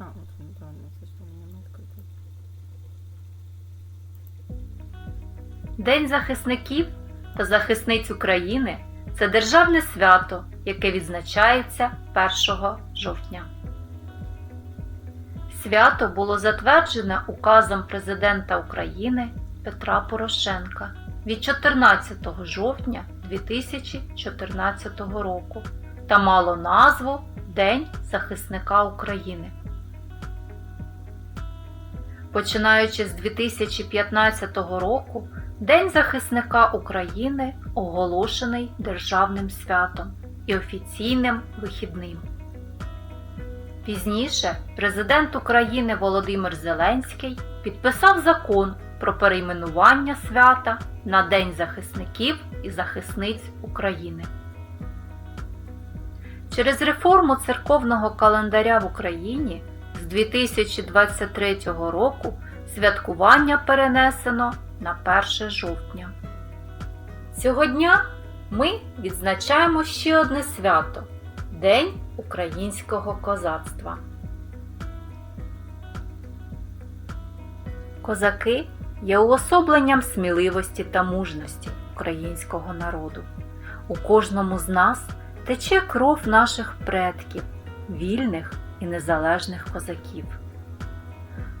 А, от він, да, ну, це що мені. День захисників та захисниць України це державне свято, яке відзначається 1 жовтня. Свято було затверджене указом президента України Петра Порошенка від 14 жовтня 2014 року та мало назву День захисника України. Починаючи з 2015 року, День захисника України оголошений державним святом і офіційним вихідним. Пізніше президент України Володимир Зеленський підписав закон про перейменування свята на День захисників і захисниць України. Через реформу церковного календаря в Україні з 2023 року святкування перенесено на 1 жовтня. Цього дня ми відзначаємо ще одне свято День українського козацтва. Козаки є уособленням сміливості та мужності українського народу. У кожному з нас тече кров наших предків, вільних і незалежних козаків.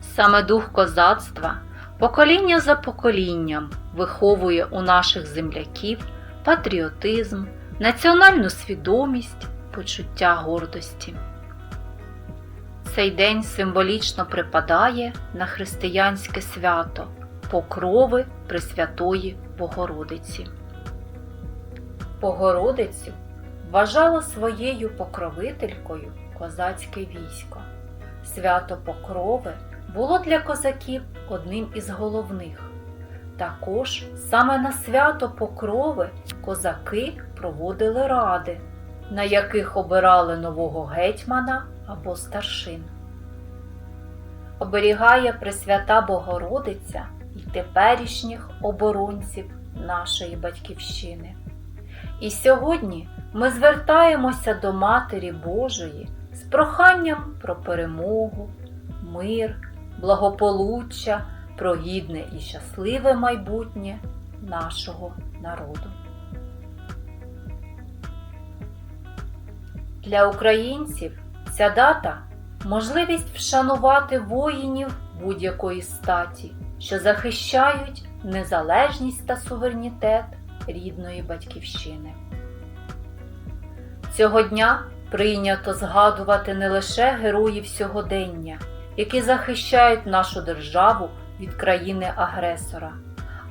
Саме дух козацтва покоління за поколінням виховує у наших земляків патріотизм, національну свідомість, почуття гордості. Цей день символічно припадає на християнське свято Покрови Пресвятої Богородиці. Богородицю вважало своєю покровителькою козацьке військо. Свято Покрови було для козаків одним із головних. Також саме на свято Покрови козаки проводили ради, на яких обирали нового гетьмана або старшин. Оберігає Пресвята Богородиця і теперішніх оборонців нашої батьківщини. І сьогодні ми звертаємося до Матері Божої з проханням про перемогу, мир, благополуччя, про гідне і щасливе майбутнє нашого народу. Для українців ця дата можливість вшанувати воїнів будь-якої статі, що захищають незалежність та суверенітет рідної батьківщини. Цього дня прийнято згадувати не лише героїв сьогодення, які захищають нашу державу від країни-агресора,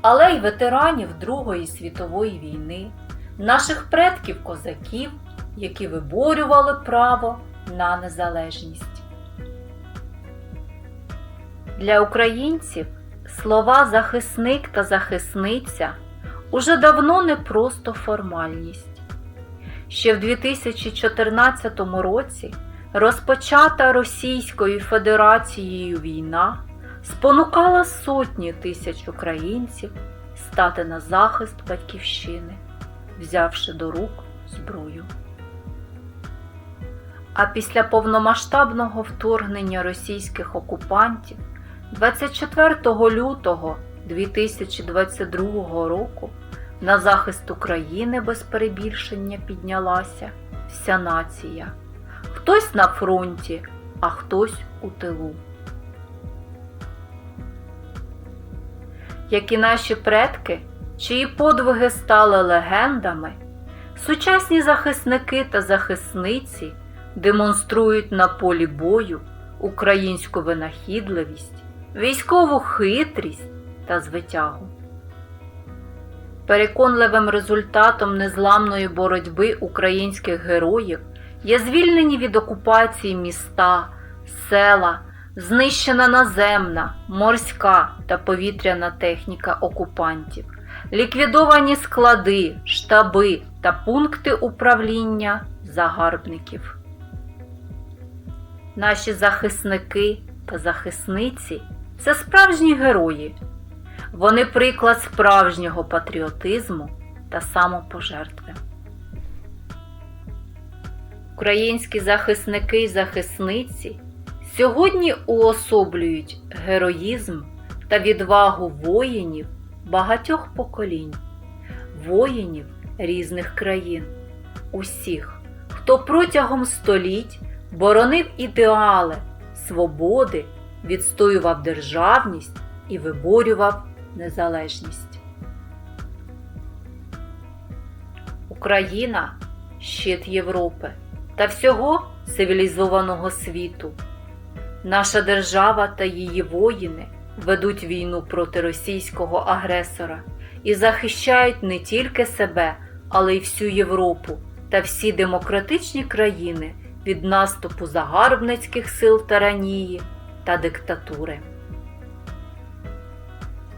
але й ветеранів Другої світової війни, наших предків-козаків, які виборювали право на незалежність. Для українців слова захисник та захисниця уже давно не просто формальність. Ще в 2014 році розпочата Російською Федерацією війна спонукала сотні тисяч українців стати на захист батьківщини, взявши до рук зброю. А після повномасштабного вторгнення російських окупантів 24 лютого 2022 року на захист України без перебільшення піднялася вся нація. Хтось на фронті, а хтось у тилу. Як і наші предки, чиї подвиги стали легендами, сучасні захисники та захисниці демонструють на полі бою українську винахідливість, військову хитрість та звитягу. Переконливим результатом незламної боротьби українських героїв є звільнені від окупації міста, села, знищена наземна, морська та повітряна техніка окупантів, ліквідовані склади, штаби та пункти управління загарбників. Наші захисники та захисниці це справжні герої. Вони приклад справжнього патріотизму та самопожертви. Українські захисники і захисниці сьогодні уособлюють героїзм та відвагу воїнів багатьох поколінь, воїнів різних країн, усіх, хто протягом століть боронив ідеали свободи, відстоював державність і виборював незалежність. Україна щит Європи та всього цивілізованого світу. Наша держава та її воїни ведуть війну проти російського агресора і захищають не тільки себе, але й всю Європу та всі демократичні країни від наступу загарбницьких сил таранії та диктатури.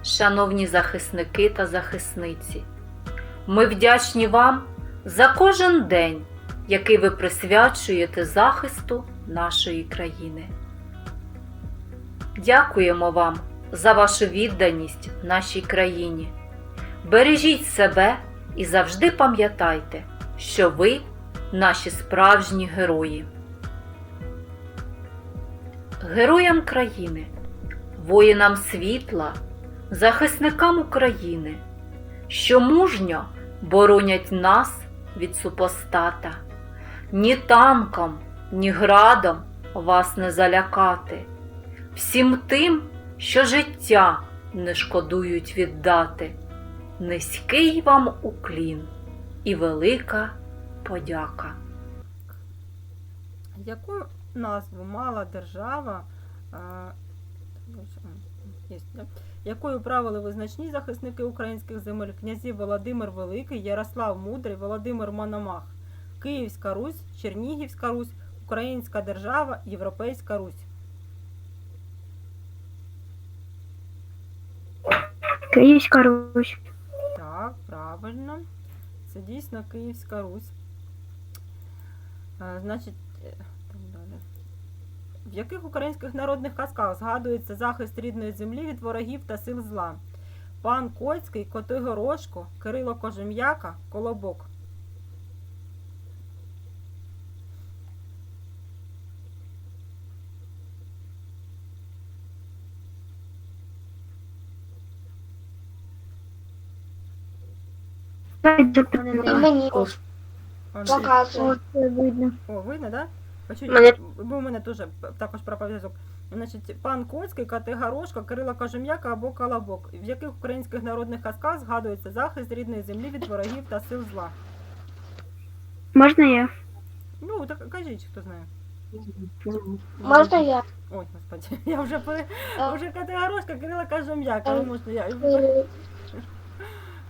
Шановні захисники та захисниці, ми вдячні вам за кожен день, який ви присвячуєте захисту нашої країни. Дякуємо вам за вашу відданість нашій країні. Бережіть себе і завжди пам'ятайте, що ви наші справжні герої. Героям країни, воїнам світла, захисникам України, що мужньо боронять нас від супостата. Ні танком, ні градом вас не залякати. Всім тим, що життя не шкодують віддати. Низький вам уклін і велика подяка. Яку назву мала держава, є, да? Якою правили визначні захисники українських земель князі Володимир Великий, Ярослав Мудрий, Володимир Мономах, Київська Русь, Чернігівська Русь, Українська держава, Європейська Русь. Київська Русь. Так, правильно. Це дійсно Київська Русь. Значить, е, так далі. В яких українських народних казках згадується захист рідної землі від ворогів та сил зла? Пан Коцький, Коти Горошко, Кирило Кожем'яка, Колобок. Мені показує. Це видно. О, видно, так? Да? Мене- Бо у мене теж також пропав зв'язок. Значить, пан Коцький, Коти Горошко, Кирило Кожем'яка або Колобок. В яких українських народних казках згадується захист рідної землі від ворогів та сил зла? Можна я? Ну, так кажіть, хто знає. Можна я? Ой, господи, я вже пере... Е, вже категорошка, Кирила каже м'яка, Е, ну можна я. е,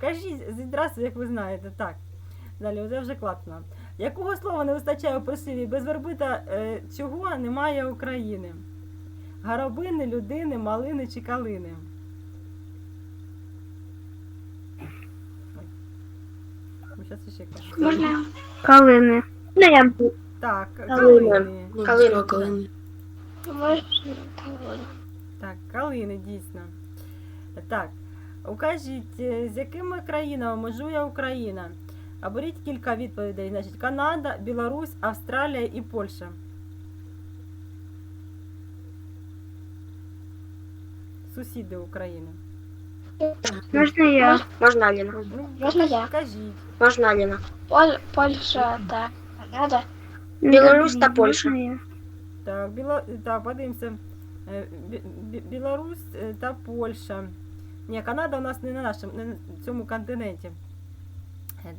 Кажіть відразу, як ви знаєте. Так. Далі, це вже класно. Якого слова не вистачає у прислів'ї? Без верби та е, чого немає України? Горобини, людини, малини чи калини? Можна? Калини. Ну я. Так, Калини. калини. Калини. Калини. Так, калини, дійсно. Так, укажіть, е, з якими країнами межує Україна? Оберіть кілька відповідей. Значить, Канада, Білорусь, Австралія і Польща. Сусіди України. Можна я? Можна Аліна? Ну, Можна я? Кажіть. Можна Аліна? Поль, Польща та Канада. Білорусь та Польща. Можна я? Так, Біло... так подивимося. Е, Бі- Бі- Білорусь е, та Польща. Ні, Канада у нас не на нашому, не на цьому континенті.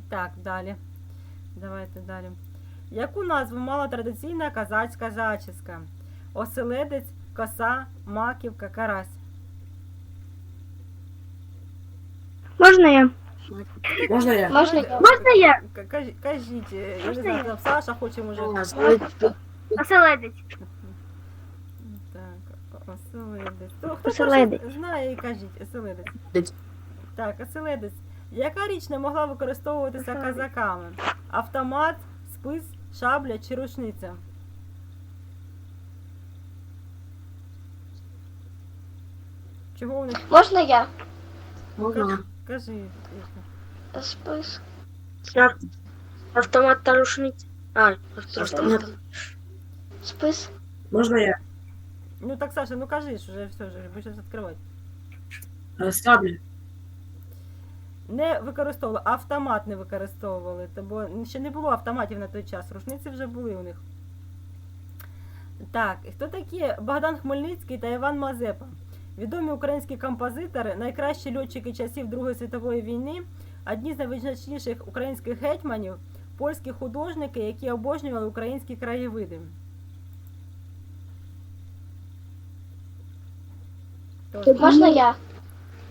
Так, далі. Давайте далі. Яку назву мала традиційна казацька зачіска? Оселедець, коса, маківка, карась. Можна я? Можна я? Можна я? Можна я? К- кажі- Кажіть, е, я не знаю, я? там Саша хоче може. Оселедець. Так, оселедець. То, хто Оселедець. перший знає і кажіть, оселедець. Дець. Так, оселедець. Яка річ не могла використовуватися казаками? Автомат, спис, шабля чи рушниця? Чого вони? Можна я? Можна. Кажи. Спис. Автомат та рушниця. А, автомат. Спис. Можна я? Ну так, Саша, ну кажи ж уже все ж, будеш відкривати. Е, Сабля. Не використовували, автомат не використовували, бо ще не було автоматів на той час. Рушниці вже були у них. Так, хто такі Богдан Хмельницький та Іван Мазепа? Відомі українські композитори, найкращі льотчики часів Другої світової війни, одні з найвизначніших українських гетьманів, польські художники, які обожнювали українські краєвиди. Тож, Можна я?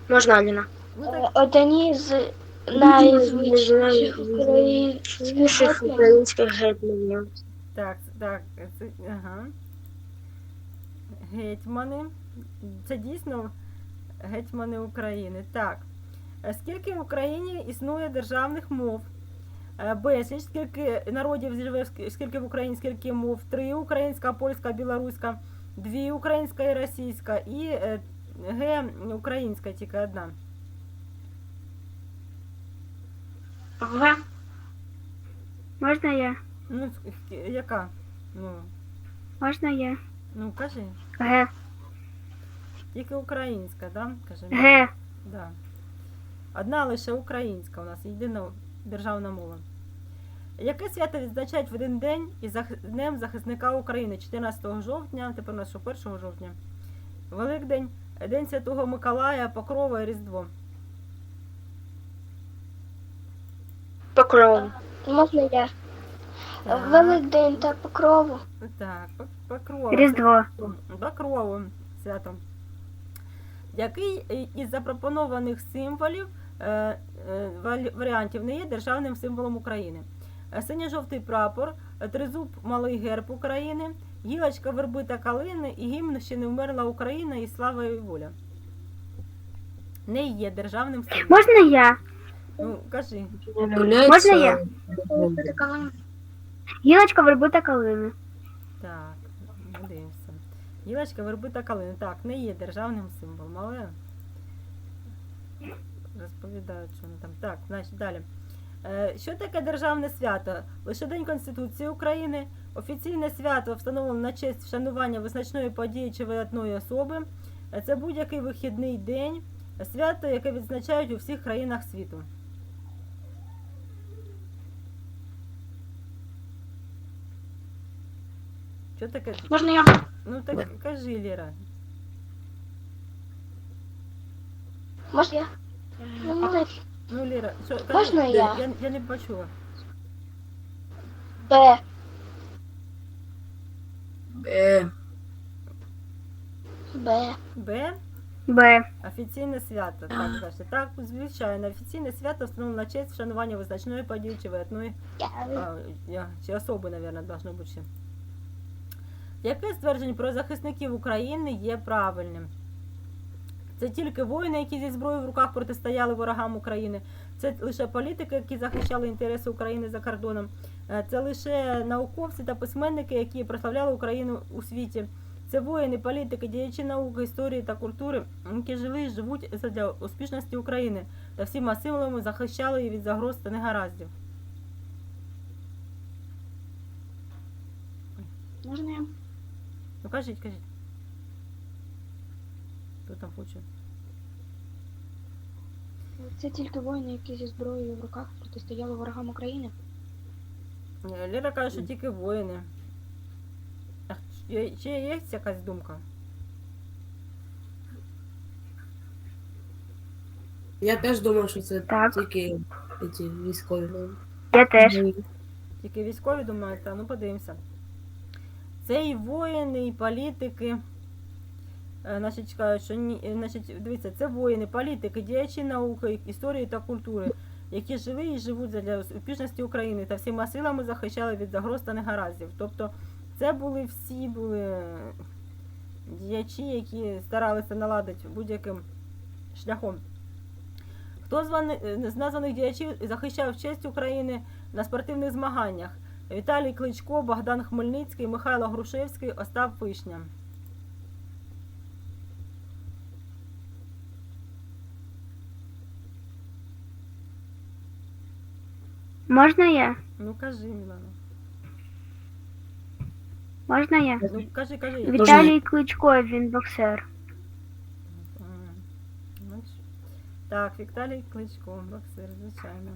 Можна Аліна. Ну, Е, так, Одні з найзвичайніших українських гетьманів. українських гетьманів. Так, так, це, ага. Гетьмани. Це дійсно гетьмани України. Так. Е, Скільки в Україні існує державних мов? Е, Безліч, скільки народів живе, ск- скільки в Україні, скільки мов? Три українська, польська, білоруська, дві українська і російська, і Г українська тільки одна. Ага. Можна я? Ну, яка? Ну, Можна я? ну кажи. Г. Тільки українська, да? Кажи. Г. Да. Одна лише українська у нас єдина державна мова. Яке свято відзначають в один день із Днем захисника України 14 жовтня, тепер у нас що 1 жовтня. Великдень, День Святого Миколая, Покрова і Різдво. Покров. Можна я? Так. Великдень та покрову. Так, Пок- Покрова. Різдво. Bakрову свято. Який із запропонованих символів е, е, варіантів не є державним символом України? Е, Синьо-жовтий прапор, тризуб малий герб України, гілочка верби та калини і гімн ще не вмерла Україна і слава і воля. Не є державним символом. Можна я? Ну, кажи. Можна я? Гілочка верби та калини. Так, дивимося. Гілочка, верби та калини. Так, не є державним символом, але розповідають, що вони там. Так, значить далі. Е, Що таке державне свято? Лише День Конституції України, офіційне свято встановлено на честь вшанування визначної події чи видатної особи. Це будь-який вихідний день, свято, яке відзначають у всіх країнах світу. Що таке? Можна я? Ну так кажи, Ліра. Можна я? Ну, молодець. Ну, Ліра, що кажи? Можна я? я? Я не почула. Б. Е, Б. Б. Б. Офіційне свято. Так, Даша. Так, звичайно, офіційне свято встановлено на честь вшанування визначної події чи видатної а, я, чи особи, мабуть, должно бути ще. Яке ствердження про захисників України є правильним? Це тільки воїни, які зі зброєю в руках протистояли ворогам України. Це лише політики, які захищали інтереси України за кордоном. Е, Це лише науковці та письменники, які прославляли Україну у світі. Це воїни, політики, діячі науки, історії та культури, які жили і живуть для успішності України та всіма силами захищали її від загроз та негараздів. Можна я? Ну кажіть, кажіть. Хто там хоче? Це тільки воїни, які зі зброєю в руках протистояли ворогам України. Ні, Ліра каже, що тільки воїни. А чи, чи є якась думка? Я теж думав, що це Так. тільки ці військові. Я теж. Тільки військові думають, та ну подивимося. Це і воїни, і політики. Е, Значить, кажуть, що ні, е, значить, дивіться, це воїни, політики, діячі науки, історії та культури, які жили і живуть для успішності України та всіма силами захищали від загроз та негараздів. Тобто це були всі були е, діячі, які старалися наладити будь-яким шляхом. Хто з вани- з названих діячів захищав честь України на спортивних змаганнях? Віталій Кличко, Богдан Хмельницький, Михайло Грушевський, Остап Вишня. Можна я? Ну кажи, Мілана. Можна я? Ну, кажи, кажи. Віталій Кличко, він боксер. Ну, Так, Віталій Кличко, боксер, звичайно.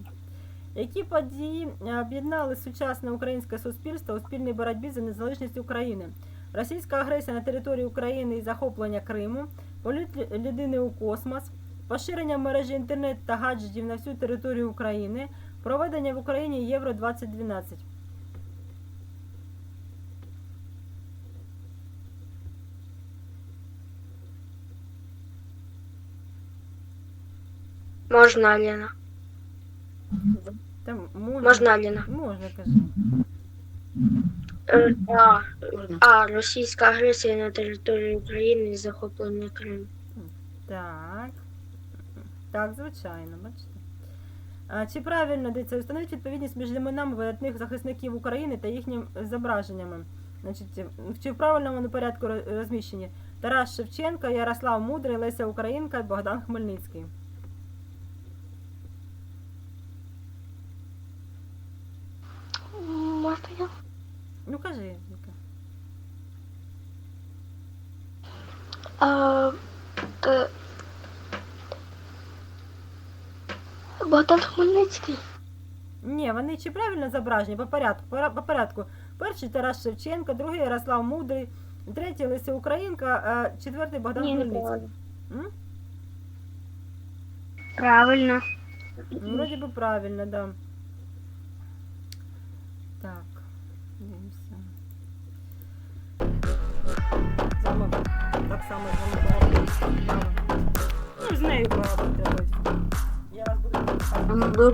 Які події е, об'єднали сучасне українське суспільство у спільній боротьбі за незалежність України? Російська агресія на території України і захоплення Криму, політ людини у космос, поширення мережі інтернет та гаджетів на всю територію України, проведення в Україні Євро 2012. Можна, Лена. Там можна, Можна, Лена. можна кажи. Е, А, а російська агресія на території України і захоплення Криму. Так. Так, звичайно, бачите. А, чи правильно дивіться, встановіть відповідність між іменами видатних захисників України та їхніми зображеннями? Значить, чи в правильному порядку розміщені? Тарас Шевченко, Ярослав Мудрий, Леся Українка Богдан Хмельницький. Можна я? Ну кажи, Віка. А, т- Богдан Хмельницький. Ні, вони чи правильно зображені по порядку? По порядку. Перший Тарас Шевченко, другий Ярослав Мудрий, третій Леся Українка, а четвертий Богдан Ні, Хмельницький. М? Правильно. Ну, вроде бы правильно, да. Так, дивимося. Саме, так само з вами пора. Ну, з нею пора Ama dur.